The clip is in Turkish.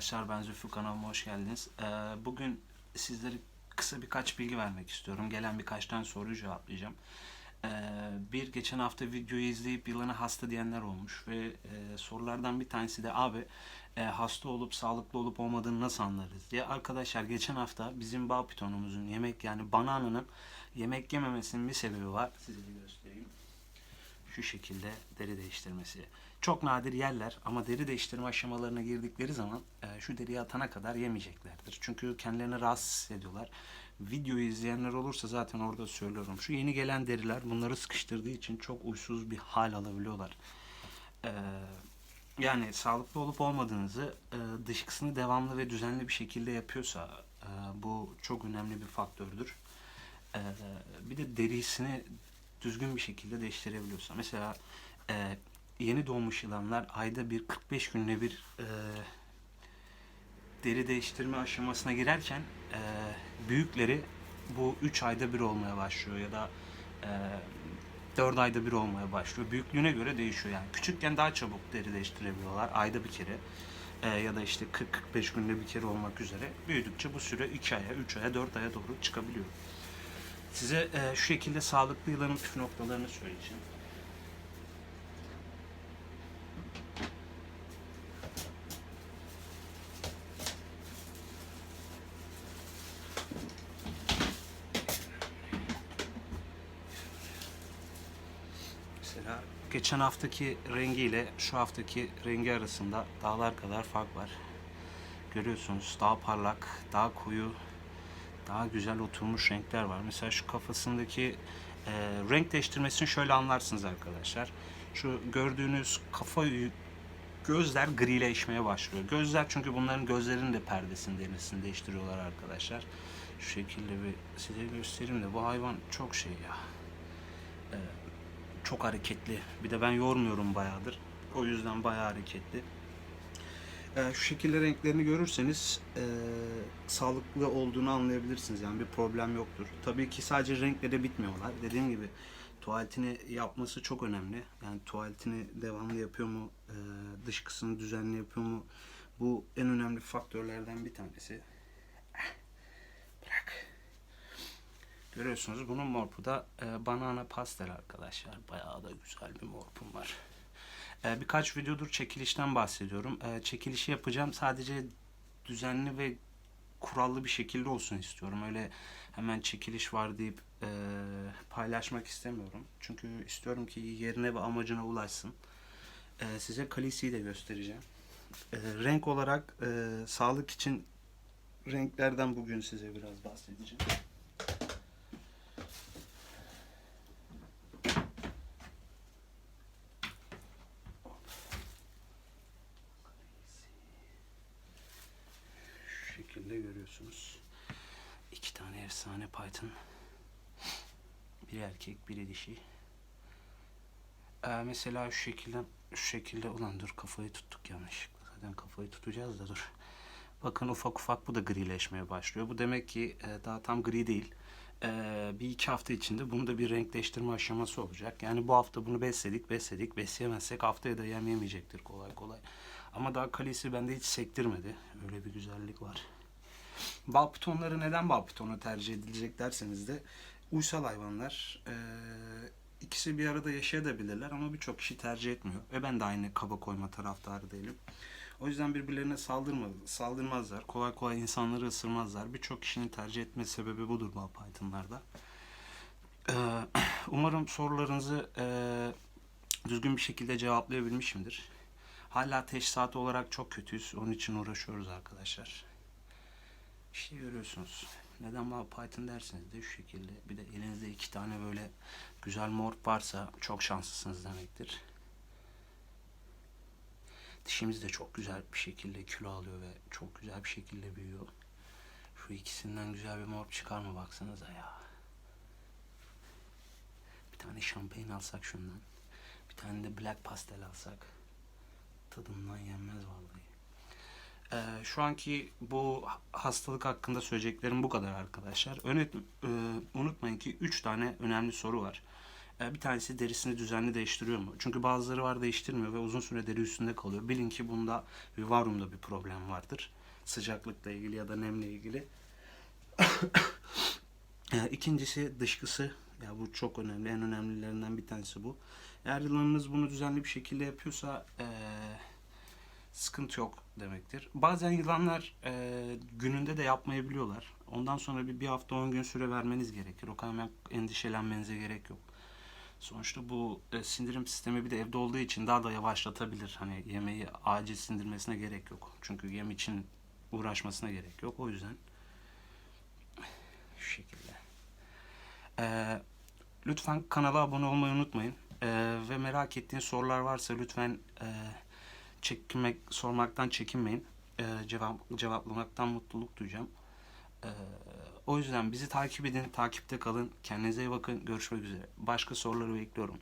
arkadaşlar ben Zülfü kanalıma hoş geldiniz. Ee, bugün sizlere kısa birkaç bilgi vermek istiyorum. Gelen birkaç tane soruyu cevaplayacağım. Ee, bir geçen hafta videoyu izleyip yılana hasta diyenler olmuş ve e, sorulardan bir tanesi de abi e, hasta olup sağlıklı olup olmadığını nasıl anlarız diye. Arkadaşlar geçen hafta bizim bağ pitonumuzun yemek yani banananın yemek yememesinin bir sebebi var. Size de göstereyim şu şekilde deri değiştirmesi. Çok nadir yerler ama deri değiştirme aşamalarına girdikleri zaman e, şu deriyi atana kadar yemeyeceklerdir. Çünkü kendilerini rahatsız hissediyorlar. Videoyu izleyenler olursa zaten orada söylüyorum. Şu yeni gelen deriler bunları sıkıştırdığı için çok uysuz bir hal alabiliyorlar. E, yani sağlıklı olup olmadığınızı e, dışkısını devamlı ve düzenli bir şekilde yapıyorsa e, bu çok önemli bir faktördür. E, bir de derisini düzgün bir şekilde değiştirebiliyorsa. Mesela e, yeni doğmuş yılanlar ayda bir 45 günde bir e, deri değiştirme aşamasına girerken e, büyükleri bu 3 ayda bir olmaya başlıyor ya da e, 4 ayda bir olmaya başlıyor. Büyüklüğüne göre değişiyor yani. Küçükken daha çabuk deri değiştirebiliyorlar ayda bir kere. E, ya da işte 40-45 günde bir kere olmak üzere. Büyüdükçe bu süre 2 aya, 3 aya, 4 aya doğru çıkabiliyor. Size e, şu şekilde sağlıklı yılanın püf noktalarını söyleyeceğim. Mesela geçen haftaki rengiyle şu haftaki rengi arasında dağlar kadar fark var. Görüyorsunuz daha parlak, daha koyu, daha güzel oturmuş renkler var. Mesela şu kafasındaki e, renk değiştirmesini şöyle anlarsınız arkadaşlar. Şu gördüğünüz kafa gözler grileşmeye başlıyor. Gözler çünkü bunların gözlerinin de perdesini derisini değiştiriyorlar arkadaşlar. Şu şekilde bir size göstereyim de bu hayvan çok şey ya. E, çok hareketli. Bir de ben yormuyorum bayağıdır. O yüzden bayağı hareketli. Ee, şu şekilde renklerini görürseniz e, sağlıklı olduğunu anlayabilirsiniz. Yani bir problem yoktur. Tabii ki sadece renkle de bitmiyorlar. Dediğim gibi tuvaletini yapması çok önemli. Yani tuvaletini devamlı yapıyor mu, e, dışkısını düzenli yapıyor mu? Bu en önemli faktörlerden bir tanesi. Bırak. Görüyorsunuz bunun morpu da e, banana pastel arkadaşlar. Bayağı da güzel bir morpum var. E, birkaç videodur çekilişten bahsediyorum. E, çekilişi yapacağım. Sadece düzenli ve kurallı bir şekilde olsun istiyorum. Öyle hemen çekiliş var deyip e, paylaşmak istemiyorum. Çünkü istiyorum ki yerine ve amacına ulaşsın. E, size kalisiyi de göstereceğim. Renk olarak e, sağlık için renklerden bugün size biraz bahsedeceğim. Şu şekilde görüyorsunuz. İki tane efsane Python. Biri erkek, biri dişi. Ee, mesela şu şekilde, şu şekilde ulan dur kafayı tuttuk yanlışlıkla. Zaten kafayı tutacağız da dur. Bakın ufak ufak bu da grileşmeye başlıyor. Bu demek ki e, daha tam gri değil. Ee, bir iki hafta içinde bunu da bir renkleştirme aşaması olacak. Yani bu hafta bunu besledik, besledik. Besleyemezsek haftaya da yem kolay kolay. Ama daha kalesi bende hiç sektirmedi. Öyle bir güzellik var. Bal pitonları neden bal tercih edilecek derseniz de uysal hayvanlar. Ee, ikisi bir arada yaşayabilirler ama birçok kişi tercih etmiyor. Ve ben de aynı kaba koyma taraftarı değilim. O yüzden birbirlerine saldırma, saldırmazlar. Kolay kolay insanları ısırmazlar. Birçok kişinin tercih etme sebebi budur bal pythonlarda. Ee, umarım sorularınızı e, düzgün bir şekilde cevaplayabilmişimdir. Hala teşhisat olarak çok kötüyüz. Onun için uğraşıyoruz arkadaşlar. İşte görüyorsunuz. Neden bana Python derseniz de şu şekilde. Bir de elinizde iki tane böyle güzel morp varsa çok şanslısınız demektir. Dişimiz de çok güzel bir şekilde kilo alıyor ve çok güzel bir şekilde büyüyor. Şu ikisinden güzel bir morp çıkar mı baksanıza ya. Bir tane şampiyon alsak şundan. Bir tane de black pastel alsak. Tadından yenmez vallahi. Ee, şu anki bu hastalık hakkında söyleyeceklerim bu kadar arkadaşlar. Önet, e, unutmayın ki 3 tane önemli soru var. E, bir tanesi derisini düzenli değiştiriyor mu? Çünkü bazıları var değiştirmiyor ve uzun süre deri üstünde kalıyor. Bilin ki bunda vivaryumda bir problem vardır. Sıcaklıkla ilgili ya da nemle ilgili. E, İkincisi dışkısı. Ya bu çok önemli. En önemlilerinden bir tanesi bu. Eğer yılanınız bunu düzenli bir şekilde yapıyorsa e, sıkıntı yok demektir. Bazen yılanlar e, gününde de yapmayabiliyorlar. Ondan sonra bir, bir hafta 10 gün süre vermeniz gerekir. O kadar endişelenmenize gerek yok. Sonuçta bu e, sindirim sistemi bir de evde olduğu için daha da yavaşlatabilir. Hani yemeği acil sindirmesine gerek yok. Çünkü yem için uğraşmasına gerek yok. O yüzden şu şekilde. Ee, lütfen kanala abone olmayı unutmayın. Ee, ve merak ettiğiniz sorular varsa lütfen e, çekinmek, sormaktan çekinmeyin. Ee, cevap, cevaplamaktan mutluluk duyacağım. Ee, o yüzden bizi takip edin, takipte kalın. Kendinize iyi bakın. Görüşmek üzere. Başka soruları bekliyorum.